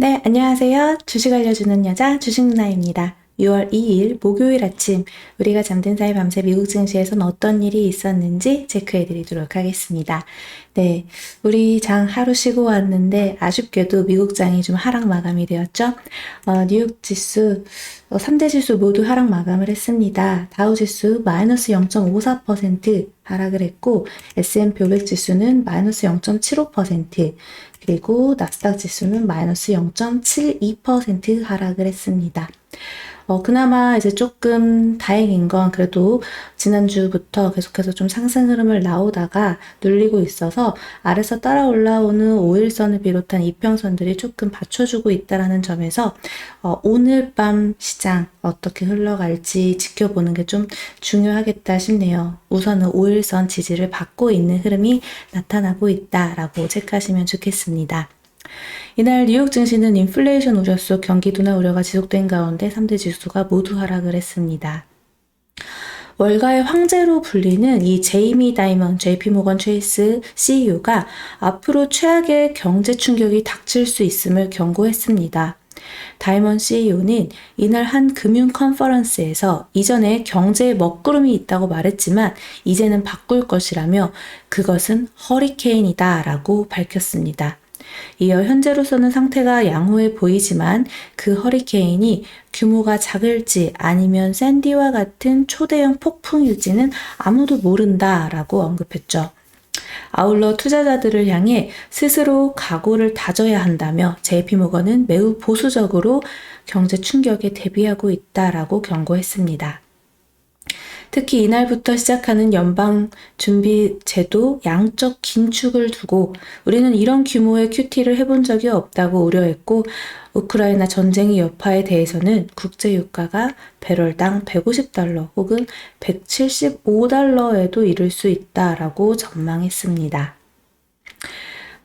네, 안녕하세요. 주식 알려주는 여자 주식 누나입니다. 6월 2일 목요일 아침 우리가 잠든 사이 밤새 미국 증시에선 어떤 일이 있었는지 체크해 드리도록 하겠습니다. 네, 우리 장 하루 쉬고 왔는데 아쉽게도 미국 장이 좀 하락 마감이 되었죠. 어, 뉴욕 지수 어, 3대 지수 모두 하락 마감을 했습니다. 다우 지수 마이너스 0.54% 하락을 했고 S&P 500 지수는 마이너스 0.75% 그리고 나스닥 지수는 마이너스 0.72% 하락을 했습니다. 어, 그나마 이제 조금 다행인 건 그래도 지난주부터 계속해서 좀 상승 흐름을 나오다가 눌리고 있어서 아래서 따라 올라오는 5일선을 비롯한 이평선들이 조금 받쳐주고 있다라는 점에서 어, 오늘 밤 시장 어떻게 흘러갈지 지켜보는 게 좀 중요하겠다 싶네요. 우선은 5일 선 지지를 받고 있는 흐름이 나타나고 있다라고 체크하시면 좋겠습니다. 이날 뉴욕 증시는 인플레이션 우려 속 경기 둔화 우려가 지속된 가운데 3대 지수가 모두 하락을 했습니다. 월가의 황제로 불리는 이 제이미 다이먼 JP 모건 체이스 CEO가 앞으로 최악의 경제 충격이 닥칠 수 있음을 경고했습니다. 다이먼 CEO는 이날 한 금융 컨퍼런스에서 이전에 경제에 먹구름이 있다고 말했지만 이제는 바꿀 것이라며 그것은 허리케인이다 라고 밝혔습니다. 이어 현재로서는 상태가 양호해 보이지만 그 허리케인이 규모가 작을지 아니면 샌디와 같은 초대형 폭풍일지는 아무도 모른다라고 언급했죠. 아울러 투자자들을 향해 스스로 각오를 다져야 한다며 JP모건은 매우 보수적으로 경제 충격에 대비하고 있다라고 경고했습니다. 특히 이날부터 시작하는 연방 준비 제도 양적 긴축을 두고 우리는 이런 규모의 QT를 해본 적이 없다고 우려했고 우크라이나 전쟁의 여파에 대해서는 국제 유가가 배럴당 150달러 혹은 175달러에도 이를 수 있다라고 전망했습니다.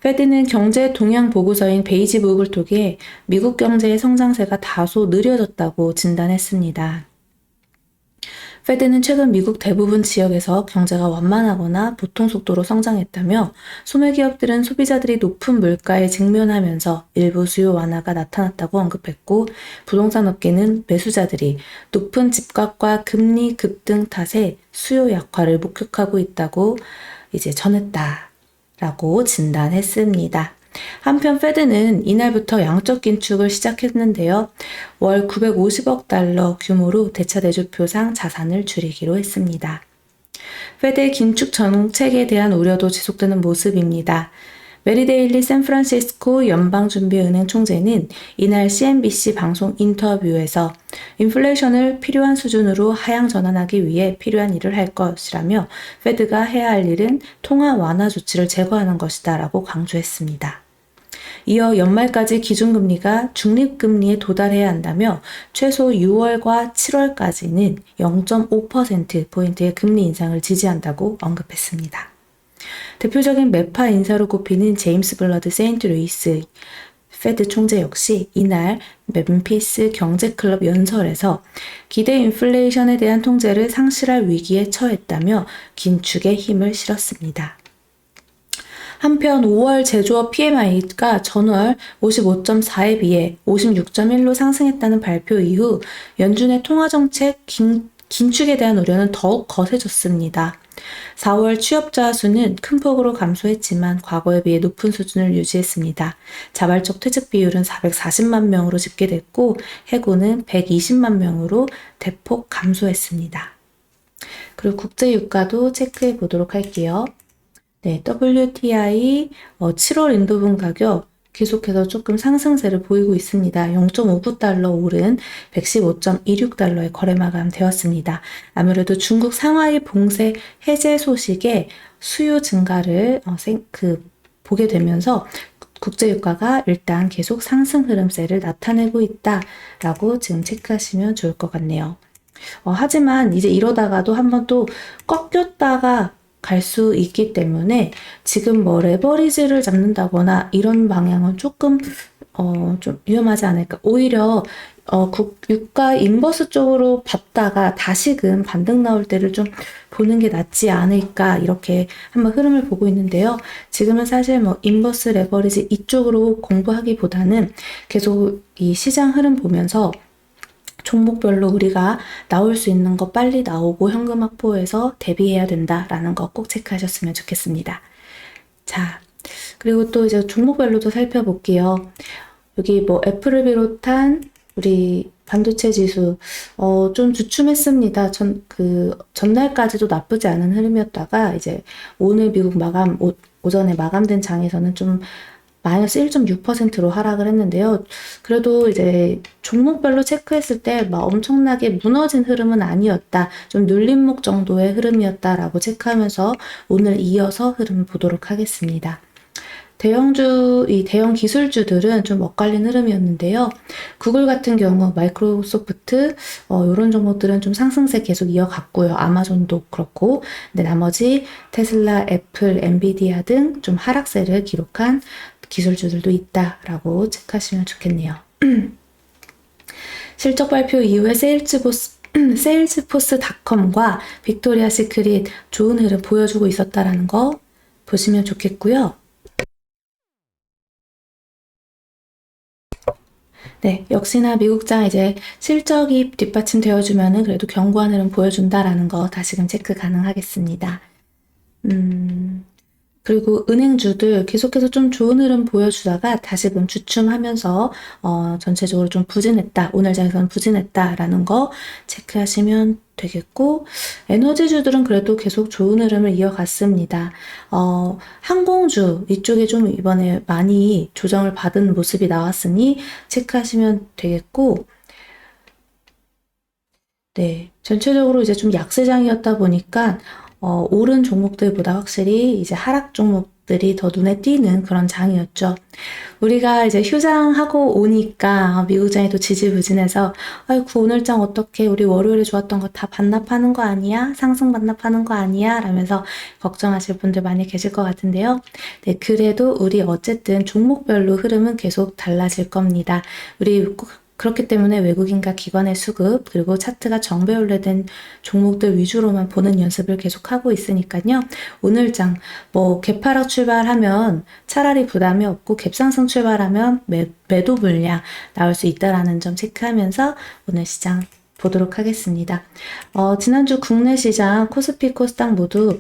페드는 경제 동향 보고서인 베이지북을 통해 미국 경제의 성장세가 다소 느려졌다고 진단했습니다. 페드는 최근 미국 대부분 지역에서 경제가 완만하거나 보통 속도로 성장했다며 소매 기업들은 소비자들이 높은 물가에 직면하면서 일부 수요 완화가 나타났다고 언급했고 부동산 업계는 매수자들이 높은 집값과 금리 급등 탓에 수요 약화를 목격하고 있다고 이제 전했다 라고 진단했습니다. 한편 페드는 이날부터 양적 긴축을 시작했는데요. 월 950억 달러 규모로 대차 대조표상 자산을 줄이기로 했습니다. 페드의 긴축 정책에 대한 우려도 지속되는 모습입니다. 메리데일리 샌프란시스코 연방준비은행 총재는 이날 CNBC 방송 인터뷰에서 인플레이션을 필요한 수준으로 하향 전환하기 위해 필요한 일을 할 것이라며 페드가 해야 할 일은 통화 완화 조치를 제거하는 것이다 라고 강조했습니다. 이어 연말까지 기준금리가 중립금리에 도달해야 한다며 최소 6월과 7월까지는 0.5%포인트의 금리 인상을 지지한다고 언급했습니다. 대표적인 매파 인사로 꼽히는 제임스 블러드 세인트 루이스 페드 총재 역시 이날 멤피스 경제클럽 연설에서 기대 인플레이션에 대한 통제를 상실할 위기에 처했다며 긴축에 힘을 실었습니다. 한편 5월 제조업 PMI가 전월 55.4에 비해 56.1로 상승했다는 발표 이후 연준의 통화정책 긴, 긴축에 대한 우려는 더욱 거세졌습니다. 4월 취업자 수는 큰 폭으로 감소했지만 과거에 비해 높은 수준을 유지했습니다. 자발적 퇴직 비율은 440만 명으로 집계됐고 해고는 120만 명으로 대폭 감소했습니다. 그리고 국제 유가도 체크해 보도록 할게요. 네, WTI 어, 7월 인도분 가격 계속해서 조금 상승세를 보이고 있습니다. 0.59달러 오른 115.26달러에 거래 마감되었습니다. 아무래도 중국 상하이 봉쇄 해제 소식에 수요 증가를 어, 생, 그, 보게 되면서 국제유가가 일단 계속 상승 흐름세를 나타내고 있다라고 지금 체크하시면 좋을 것 같네요. 어, 하지만 이제 이러다가도 한번 또 꺾였다가 갈 수 있기 때문에 지금 뭐 레버리지를 잡는다거나 이런 방향은 조금 어, 좀 위험하지 않을까. 오히려 어, 국, 유가 인버스 쪽으로 봤다가 다시금 반등 나올 때를 좀 보는 게 낫지 않을까 이렇게 한번 흐름을 보고 있는데요. 지금은 사실 뭐 인버스 레버리지 이쪽으로 공부하기보다는 계속 이 시장 흐름 보면서 종목별로 우리가 나올 수 있는 거 빨리 나오고 현금 확보해서 대비해야 된다라는 거 꼭 체크하셨으면 좋겠습니다. 자, 그리고 또 이제 종목별로도 살펴볼게요. 여기 뭐 애플을 비롯한 우리 반도체 지수 어 좀 주춤했습니다. 전 그 전날까지도 나쁘지 않은 흐름이었다가 이제 오늘 미국 마감 오, 오전에 마감된 장에서는 좀 마이너스 1.6%로 하락을 했는데요. 그래도 이제 종목별로 체크했을 때 막 엄청나게 무너진 흐름은 아니었다. 좀 눌림목 정도의 흐름이었다라고 체크하면서 오늘 이어서 흐름 보도록 하겠습니다. 대형주, 이 대형 기술주들은 좀 엇갈린 흐름이었는데요. 구글 같은 경우, 마이크로소프트, 어, 이런 종목들은 좀 상승세 계속 이어갔고요. 아마존도 그렇고. 근데 나머지 테슬라, 애플, 엔비디아 등 좀 하락세를 기록한 기술주들도 있다라고 체크하시면 좋겠네요. 실적 발표 이후에 세일즈보스 세일즈포스닷컴과 빅토리아 시크릿 좋은 흐름 보여주고 있었다라는 거 보시면 좋겠고요. 네, 역시나 미국장 이제 실적이 뒷받침되어주면은 그래도 견고한 흐름 보여준다라는 거 다시금 체크 가능하겠습니다. 음, 그리고 은행주들 계속해서 좀 좋은 흐름 보여주다가 다시금 주춤하면서 어, 전체적으로 좀 부진했다. 오늘 장에서는 부진했다라는 거 체크하시면 되겠고 에너지주들은 그래도 계속 좋은 흐름을 이어갔습니다. 어, 항공주 이쪽에 좀 이번에 많이 조정을 받은 모습이 나왔으니 체크하시면 되겠고 네, 전체적으로 이제 좀 약세장이었다 보니까 어, 오른 종목들보다 확실히 이제 하락 종목들이 더 눈에 띄는 그런 장이었죠. 우리가 이제 휴장하고 오니까 미국장이 또 지지부진해서 아이고 오늘장 어떻게 우리 월요일에 좋았던 거 다 반납하는 거 아니야? 상승 반납하는 거 아니야? 라면서 걱정하실 분들 많이 계실 것 같은데요. 네, 그래도 우리 어쨌든 종목별로 흐름은 계속 달라질 겁니다. 우리 꼭 그렇기 때문에 외국인과 기관의 수급 그리고 차트가 정배열래된 종목들 위주로만 보는 연습을 계속하고 있으니까요. 오늘장 뭐 개파락 출발하면 차라리 부담이 없고 갭상승 출발하면 매, 매도 물량 나올 수 있다라는 점 체크하면서 오늘 시장 보도록 하겠습니다. 어, 지난주 국내 시장 코스피 코스닥 모두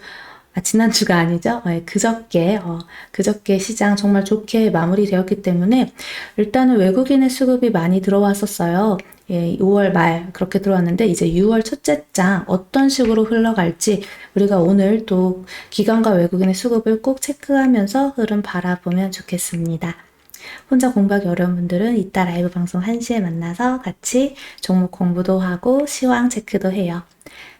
아, 지난주가 아니죠? 네, 그저께, 어, 그저께 시장 정말 좋게 마무리되었기 때문에 일단은 외국인의 수급이 많이 들어왔었어요. 예, 5월 말 그렇게 들어왔는데 이제 6월 첫째 장 어떤 식으로 흘러갈지 우리가 오늘 또 기관과 외국인의 수급을 꼭 체크하면서 흐름 바라보면 좋겠습니다. 혼자 공부하기 어려운 분들은 이따 라이브 방송 1시에 만나서 같이 종목 공부도 하고 시황 체크도 해요.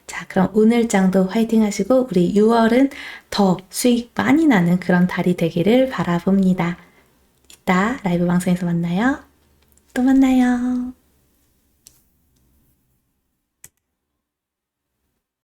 자, 그럼 오늘 장도 화이팅 하시고 우리 6월은 더 수익 많이 나는 그런 달이 되기를 바라봅니다. 이따 라이브 방송에서 만나요. 또 만나요.